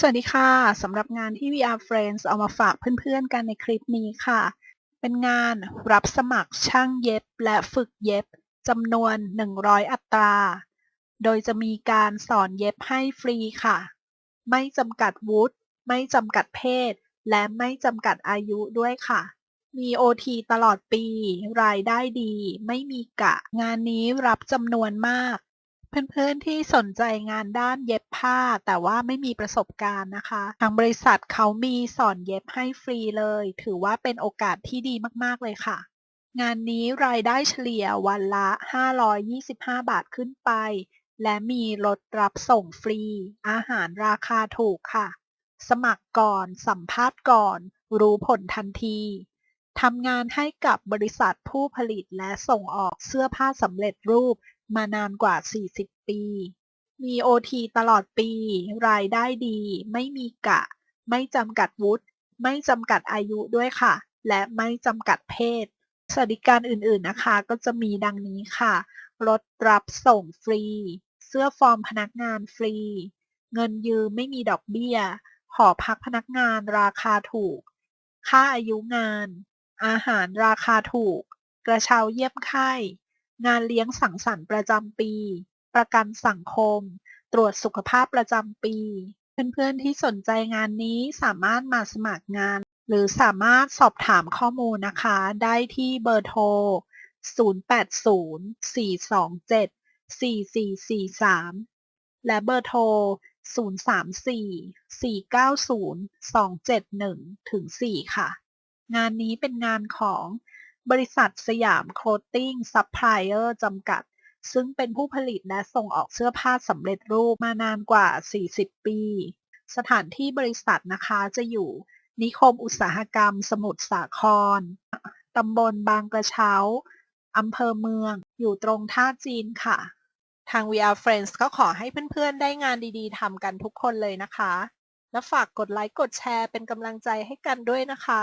สวัสดีค่ะสำหรับงานที่ VR Friends เอามาฝากเพื่อนๆกันในคลิปนี้ค่ะ เป็นงานรับสมัครช่างเย็บและฝึกเย็บจำนวน 100 อัตรา โดยจะมีการสอนเย็บให้ฟรีค่ะ ไม่จำกัดวุฒิไม่จำกัดเพศ และไม่จำกัดอายุด้วยค่ะ มี OT ตลอดปี รายได้ดี ไม่มีกะ งานนี้รับจำนวนมาก เพื่อนๆที่สนใจงานด้านเย็บผ้า แต่ว่าไม่มีประสบการณ์นะคะ ทางบริษัทเขามีสอนเย็บให้ฟรีเลย ถือว่าเป็นโอกาสที่ดีมากๆเลยค่ะ งานนี้รายได้เฉลี่ยวันละ 525 บาทขึ้นไป และมีรถรับส่งฟรี อาหารราคาถูกค่ะ สมัครก่อน สัมภาษณ์ก่อน รู้ผลทันที ทำงานให้กับบริษัทผู้ผลิตและส่งออกเสื้อผ้าสำเร็จรูปมานานกว่า 40 ปี มี OT ตลอดปี รายได้ดี ไม่มีกะ ไม่จำกัดวุฒิ ไม่จำกัดอายุด้วยค่ะ และไม่จำกัดเพศ สวัสดิการอื่นๆนะคะ ก็จะมีดังนี้ค่ะ รถรับส่งฟรี เสื้อฟอร์มพนักงานฟรี เงินยืมไม่มีดอกเบี้ย หอพักพนักงานราคาถูก ค่าอายุงาน อาหารราคาถูก กระเช้าเยี่ยมไข้ งานเลี้ยงสังสรรค์ประจำปี ประกันสังคม ตรวจสุขภาพประจำปี เพื่อนๆที่สนใจงานนี้สามารถมาสมัครงาน หรือสามารถสอบถามข้อมูลนะคะ ได้ที่เบอร์โทร 0804274443 และเบอร์โทร 034-490-271ถึง4ค่ะ งานนี้เป็นงานของบริษัทสยามโคลตติ้งซัพพลายเออร์จำกัด ซึ่งเป็นผู้ผลิตและส่งออกเสื้อผ้าสำเร็จรูปมานานกว่า 40 ปี สถานที่บริษัทนะคะจะอยู่นิคมอุตสาหกรรมสมุทรสาคร ตำบลบางกระเช้า อำเภอเมือง อยู่ตรงท่าจีนค่ะ ทาง VR Friends ก็ขอให้เพื่อนๆ ได้งานดีๆ ทำกันทุกคนเลยนะคะ และฝากกดไลค์ กดแชร์เป็นกำลังใจให้กันด้วยนะคะ